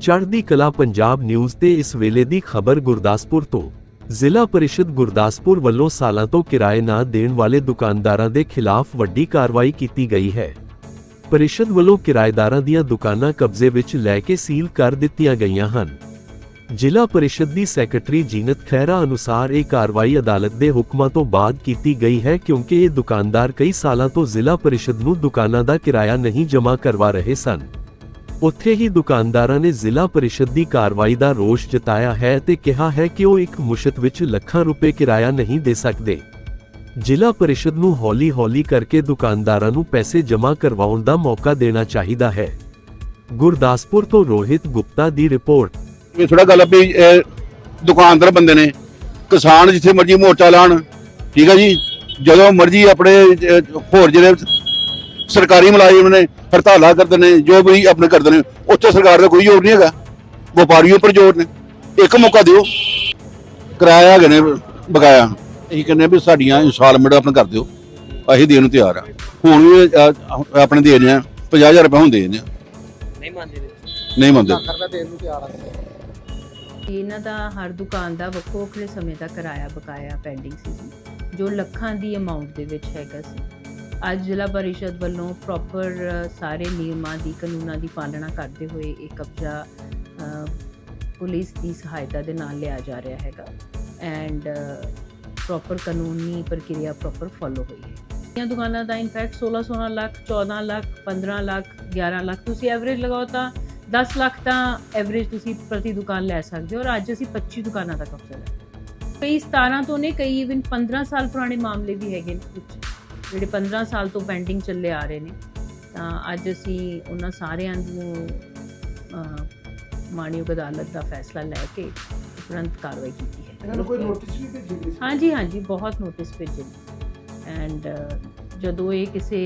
ਚੜ੍ਹਦੀ ਕਲਾ ਪੰਜਾਬ ਨਿਊਜ਼ ਤੇ ਇਸ ਵੇਲੇ ਦੀ ਖਬਰ ਗੁਰਦਾਸਪੁਰ ਤੋਂ। ਜ਼ਿਲ੍ਹਾ ਪਰਿਸ਼ਦ ਗੁਰਦਾਸਪੁਰ ਵੱਲੋਂ ਸਾਲਾਂ ਤੋਂ ਕਿਰਾਏ ਨਾ ਦੇਣ ਵਾਲੇ ਦੁਕਾਨਦਾਰਾਂ ਦੇ ਖਿਲਾਫ ਵੱਡੀ ਕਾਰਵਾਈ ਕੀਤੀ ਗਈ ਹੈ। ਪਰਿਸ਼ਦ ਵੱਲੋਂ ਕਿਰਾਏਦਾਰਾਂ ਦੀਆਂ ਦੁਕਾਨਾਂ ਕਬਜ਼ੇ ਵਿੱਚ ਲੈ ਕੇ ਸੀਲ ਕਰ ਦਿੱਤੀਆਂ ਗਈਆਂ ਹਨ। ਜ਼ਿਲ੍ਹਾ ਪਰਿਸ਼ਦ ਦੀ ਸੈਕਟਰੀ ਜੀਨਤ ਖਹਿਰਾ ਅਨੁਸਾਰ ਇਹ ਕਾਰਵਾਈ ਅਦਾਲਤ ਦੇ ਹੁਕਮਾਂ ਤੋਂ ਬਾਅਦ ਕੀਤੀ ਗਈ ਹੈ ਕਿਉਂਕਿ ਇਹ ਦੁਕਾਨਦਾਰ ਕਈ ਸਾਲਾਂ ਤੋਂ ਜ਼ਿਲ੍ਹਾ ਪਰਿਸ਼ਦ ਨੂੰ ਦੁਕਾਨਾਂ ਦਾ ਕਿਰਾਇਆ ਨਹੀਂ ਜਮ੍ਹਾਂ ਕਰਵਾ ਰਹੇ ਸਨ। ਉੱਥੇ ਹੀ ਦੁਕਾਨਦਾਰਾਂ ਨੇ ਜ਼ਿਲ੍ਹਾ ਪਰਿਸ਼ਦ ਦੀ ਕਾਰਵਾਈ ਦਾ ਰੋਸ਼ ਜਤਾਇਆ ਹੈ ਤੇ ਕਿਹਾ ਹੈ ਕਿ ਉਹ ਇੱਕ ਮੁਸ਼ਤ ਵਿੱਚ ਲੱਖਾਂ ਰੁਪਏ ਕਿਰਾਇਆ ਨਹੀਂ ਦੇ ਸਕਦੇ। ਜ਼ਿਲ੍ਹਾ ਪਰਿਸ਼ਦ ਨੂੰ ਹੌਲੀ-ਹੌਲੀ ਕਰਕੇ ਦੁਕਾਨਦਾਰਾਂ ਨੂੰ ਪੈਸੇ ਜਮ੍ਹਾਂ ਕਰਵਾਉਣ ਦਾ ਮੌਕਾ ਦੇਣਾ ਚਾਹੀਦਾ ਹੈ। ਗੁਰਦਾਸਪੁਰ ਤੋਂ ਰੋਹਿਤ ਗੁਪਤਾ ਦੀ ਰਿਪੋਰਟ। ਇਹ ਥੋੜਾ ਗੱਲ ਵੀ ਦੁਕਾਨਦਾਰ ਬੰਦੇ ਨੇ, ਕਿਸਾਨ ਜਿੱਥੇ ਮਰਜ਼ੀ ਮੋਰਚਾ ਲਾਣ, ਠੀਕ ਹੈ ਜੀ? ਜਦੋਂ ਮਰਜ਼ੀ ਆਪਣੇ ਹੋਰ ਜਿਹੜੇ ਸਰਕਾਰੀ ਮੁਲਾਜ਼ਮ ਨੇ ਹੜਤਾਲਾਂ ਕਰਦੇ ਨੇ ਜੋ ਵੀ ਆਪਣੇ ਕਰਦੇ ਨੇ ਉੱਥੇ ਸਰਕਾਰ ਦਾ ਕੋਈ ਜ਼ੋਰ ਨਹੀਂ ਹੈਗਾ। ਵਪਾਰੀ ਉੱਪਰ ਜ਼ੋਰ ਨੇ। ਇੱਕ ਮੌਕਾ ਦਿਓ। ਕਿਰਾਇਆ ਹੈਗੇ ਨੇ ਬਕਾਇਆ। ਅਸੀਂ ਕਹਿੰਦੇ ਵੀ ਸਾਡੀਆਂ ਇਨਸਟਾਲਮੈਂਟ ਆਪਣਾ ਕਰ ਦਿਓ। ਅਸੀਂ ਦੇਣ ਨੂੰ ਤਿਆਰ ਆ। ਹੁਣ ਵੀ ਆਪਣੇ ਦੇ ਰਹੇ ਆ 50000 ਰੁਪਏ ਹੁਣ ਦੇ ਰਹੇ ਆ ਨਹੀਂ ਮੰਨਦੇ ਨਹੀਂ ਮੰਨਦੇ। ਇਹਨਾਂ ਦਾ ਹਰ ਦੁਕਾਨ ਦਾ ਵੱਖੋ ਵੱਖਰੇ ਸਮੇਂ ਦਾ ਕਿਰਾਇਆ ਬਕਾਇਆ ਪੈਂਡਿੰਗ ਸੀ ਜੋ। ਲੱਖਾਂ ਦੀ ਅਮਾਉਂਟ ਦੇ ਵਿੱਚ ਹੈਗਾ ਸੀ। ਅੱਜ ਜ਼ਿਲ੍ਹਾ ਪਰਿਸ਼ਦ ਵੱਲੋਂ ਪ੍ਰੋਪਰ ਸਾਰੇ ਨਿਯਮਾਂ ਦੀ, ਕਾਨੂੰਨਾਂ ਦੀ ਪਾਲਣਾ ਕਰਦੇ ਹੋਏ ਇਹ ਕਬਜ਼ਾ ਪੁਲਿਸ ਦੀ ਸਹਾਇਤਾ ਦੇ ਨਾਲ ਲਿਆ ਜਾ ਰਿਹਾ ਹੈਗਾ। ਐਂਡ ਪ੍ਰੋਪਰ ਕਾਨੂੰਨੀ ਪ੍ਰਕਿਰਿਆ ਪ੍ਰੋਪਰ ਫੋਲੋ ਹੋਈ ਹੈ। ਇਹ ਦੁਕਾਨਾਂ ਦਾ ਇਨਫੈਕਟ 16 16 ਲੱਖ 14 ਲੱਖ 15 ਲੱਖ 11 ਲੱਖ ਤੁਸੀਂ ਐਵਰੇਜ ਲਗਾਓ ਤਾਂ 10 ਲੱਖ ਤਾਂ ਐਵਰੇਜ ਤੁਸੀਂ ਪ੍ਰਤੀ ਦੁਕਾਨ ਲੈ ਸਕਦੇ ਹੋ ਔਰ ਅੱਜ ਅਸੀਂ 25 ਦੁਕਾਨਾਂ ਦਾ ਕਬਜ਼ਾ ਲਿਆ ਕਈ 17 ਤੋਂ ਨੇ ਕਈ ਇਵਨ 15 ਸਾਲ ਪੁਰਾਣੇ ਮਾਮਲੇ ਵੀ ਹੈਗੇ ਨੇ ਵਿੱਚ। ਜਿਹੜੇ 15 ਸਾਲ ਤੋਂ ਪੈਂਡਿੰਗ ਚੱਲੇ ਆ ਰਹੇ ਨੇ ਤਾਂ ਅੱਜ ਅਸੀਂ ਉਹਨਾਂ ਸਾਰਿਆਂ ਨੂੰ ਅਹ, ਮਾਣਯੋਗ ਅਦਾਲਤ ਦਾ ਫੈਸਲਾ ਲੈ ਕੇ ਤੁਰੰਤ ਕਾਰਵਾਈ ਕੀਤੀ ਹੈ। ਇਹਨਾਂ ਨੂੰ ਕੋਈ ਨੋਟਿਸ ਵੀ ਭੇਜੀ ਗਈ ਸੀ? ਹਾਂਜੀ ਹਾਂਜੀ ਬਹੁਤ ਨੋਟਿਸ ਭੇਜੇ ਐਂਡ ਜਦੋਂ ਇਹ ਕਿਸੇ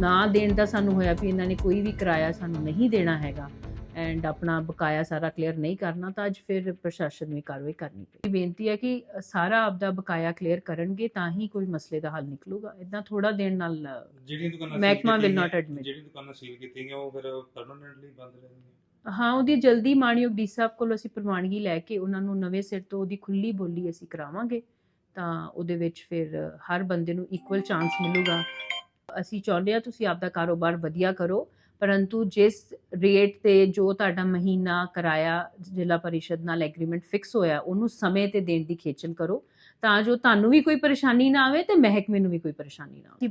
ਨਾ ਦੇਣ ਦਾ ਸਾਨੂੰ ਹੋਇਆ ਵੀ ਇਹਨਾਂ ਨੇ ਕੋਈ ਵੀ ਕਿਰਾਇਆ ਸਾਨੂੰ ਨਹੀਂ ਦੇਣਾ ਹੈਗਾ ਐਂਡ ਆਪਣਾ ਬਕਾਇਆ ਸਾਰਾ ਕਲੀਅਰ ਨਹੀਂ ਕਰਨਾ ਤਾਂ ਅੱਜ ਫਿਰ ਪ੍ਰਸ਼ਾਸਨ ਨੂੰ ਕਾਰਵਾਈ ਕਰਨੀ ਪਈ ਬੇਨਤੀ ਹੈ ਕਿ ਸਾਰਾ ਆਪਦਾ ਬਕਾਇਆ ਕਲੀਅਰ ਕਰਨਗੇ ਤਾਂ ਹੀ ਕੋਈ ਮਸਲੇ ਦਾ ਹੱਲ ਨਿਕਲੂਗਾ। ਇਦਾਂ ਥੋੜਾ ਦੇਣ ਨਾਲ ਅਹ, ਜਿਹੜੀਆਂ ਦੁਕਾਨਾਂ ਮਹਿਕਮਾ. ਜਿਹੜੀਆਂ ਦੁਕਾਨਾਂ ਸੀਲ ਕੀਤੀਆਂ ਗਈਆਂ ਉਹ ਫਿਰ ਪਰਮਨੈਂਟਲੀ ਬੰਦ ਰਹਿਣਗੀਆਂ ਹਾਂ ਉਹਦੀ ਜਲਦੀ ਮਾਣਯੋਗ ਡੀ ਸਾਹਿਬ ਕੋਲ ਅਸੀਂ ਪ੍ਰਵਾਨਗੀ ਲੈ ਕੇ ਉਹਨਾਂ ਨੂੰ ਨਵੇਂ ਸਿਰ ਤੋਂ ਉਹਦੀ ਖੁੱਲੀ ਬੋਲੀ ਅਸੀਂ ਕਰਾਵਾਂਗੇ ਤਾਂ ਉਹਦੇ ਵਿੱਚ ਫਿਰ ਹਰ ਬੰਦੇ ਨੂੰ ਇਕੁਅਲ ਚਾਂਸ ਮਿਲੂਗਾ। ਅਸੀਂ ਚਾਹੁੰਦੇ ਹਾਂ ਤੁਸੀਂ ਆਪਦਾ ਕਾਰੋਬਾਰ ਵਧੀਆ ਕਰੋ ਪਰੰਤੂ ਜਿਸ ਰੇਟ ਤੇ ਜੋ ਤੁਹਾਡਾ ਮਹੀਨਾ ਕਿਰਾਇਆ ਜ਼ਿਲ੍ਹਾ ਪਰਿਸ਼ਦ ਨਾਲ ਐਗਰੀਮੈਂਟ ਫਿਕਸ ਹੋਇਆ, ਉਹਨੂੰ ਸਮੇਂ ਤੇ ਦੇਣ ਦੀ ਖੇਚਲ ਕਰੋ, ਤਾਂ ਜੋ ਤੁਹਾਨੂੰ ਵੀ ਕੋਈ ਪਰੇਸ਼ਾਨੀ ਨਾ ਆਵੇ ਤੇ ਮਹਿਕਮੇ ਨੂੰ ਵੀ ਕੋਈ ਪਰੇਸ਼ਾਨੀ ਨਾ ਆਵੇ।